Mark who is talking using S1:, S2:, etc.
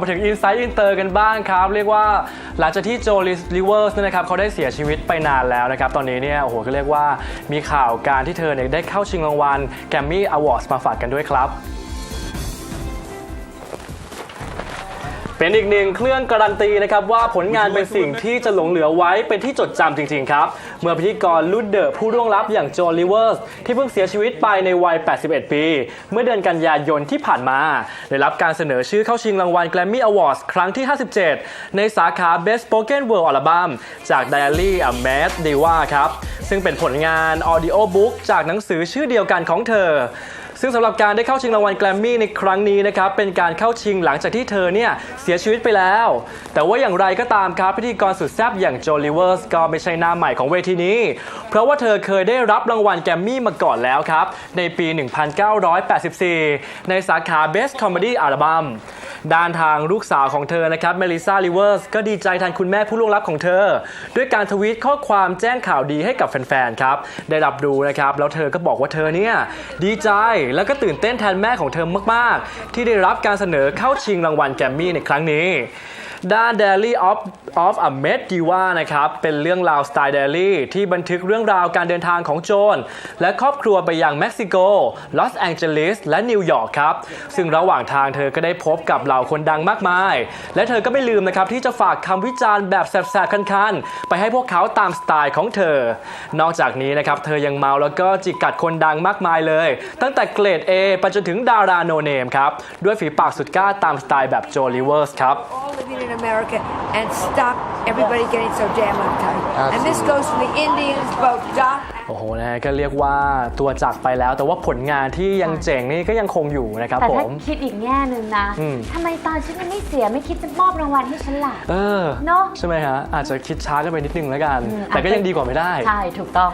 S1: มาถึง Inside Inter กันบ้างครับ เรียกว่าหลังจากที่โจลิสลิเวอร์สนะครับเขาได้เสียชีวิตไปนานแล้วนะครับ ตอนนี้เนี่ยโอ้โหก็เรียกว่ามีข่าวการที่เธอเนี่ยได้เข้าชิงรางวัลแกรมมี่อวอร์ดมาฝากกันด้วยครับ เป็นอีกหนึ่งเครื่องการันตีนะครับว่าผลงานเป็นสิ่งที่จะหลงเหลือไว้เป็นที่จดจำจริง ๆ ครับ เมื่อพิธีกรรุ่นเดอะผู้ร่วงลับอย่างโจลิเวอร์ส ที่เพิ่งเสียชีวิตไปในวัย 81 ปี เมื่อเดือนกันยายนที่ผ่านมา ได้รับการเสนอชื่อเข้าชิงรางวัล Grammy Awards ครั้งที่ 57 ในสาขา Best Spoken Word Album จาก Diary a Mad Diva ครับซึ่งเป็นผลงาน Audio Book จากหนังสือชื่อเดียวกันของเธอ ซึ่งสำหรับการได้เข้าชิงรางวัลแกรมมี่ในครั้งนี้นะครับเป็นการเข้าชิงหลังจากที่เธอเนี่ยเสียชีวิตไปแล้ว แต่ว่าอย่างไรก็ตามครับพิธีกรสุดแซ่บอย่างโจลิเวอร์สก็ไม่ใช่หน้าใหม่ของเวทีนี้ เพราะว่าเธอเคยได้รับรางวัลแกรมมี่มาก่อนแล้วครับในปี 1984 ในสาขา Best Comedy Album ด้านทางลูกสาวของเธอนะครับเมลิซาลิเวอร์สก็ดีใจแทนคุณแม่ผู้ล่วงลับของเธอ ด้วยการทวีตข้อความแจ้งข่าวดีให้กับแฟนๆครับได้รับรู้นะครับแล้วเธอก็บอกว่าเธอเนี่ยดีใจแล้วก็ตื่นเต้นแทนแม่ของเธอมากๆ ที่ได้รับการเสนอเข้าชิงรางวัลแกรมมี่ในครั้งนี้ ด้าน Daily of of a Met Diva นะครับ เป็นเรื่องราวสไตล์ Daily ที่บันทึกเรื่องราวการเดินทางของโจน และครอบครัวไปยังเม็กซิโก ลอสแองเจลิส และนิวยอร์กครับ ซึ่งระหว่างทางเธอก็ได้พบกับเหล่าคนดังมากมาย และเธอก็ไม่ลืมนะครับ ที่จะฝากคำวิจารณ์แบบแสบๆ คันๆ ไปให้พวกเขาตามสไตล์ของเธอ นอกจากนี้นะครับ เธอยังเมาแล้วก็จิกกัดคนดังมากมายเลย ตั้งแต่เกรด A ไปจนถึงดาราโนเนมครับ ด้วยฝีปากสุดกล้าตามสไตล์แบบโจลิเวอร์สครับ
S2: in America and stop everybody getting so damn uptight. And this goes to the Indians, both Doc
S1: โอ้โหนะฮะก็เรียกว่าตัวจากไปแล้ว แต่ว่าผลงานที่ยังเจ๋งนี่ก็ยังคงอยู่นะครับ
S3: แต่
S1: ผ
S3: ถ้ามคิดอีกแง่หนึ่งนะ
S1: อืม
S3: ทำไมตอนฉันยังไม่เสียไม่คิดจะมอบรางวัลให้ฉันล่ะ
S1: เออ
S3: เนอะ
S1: ใช่ไหมฮะอาจจะคิดช้ากันไปนิดนึงแล้วกัน
S3: อืม
S1: แต่ก็ยังดีกว่าไม่ได้
S3: ใช่ ถูกต้อง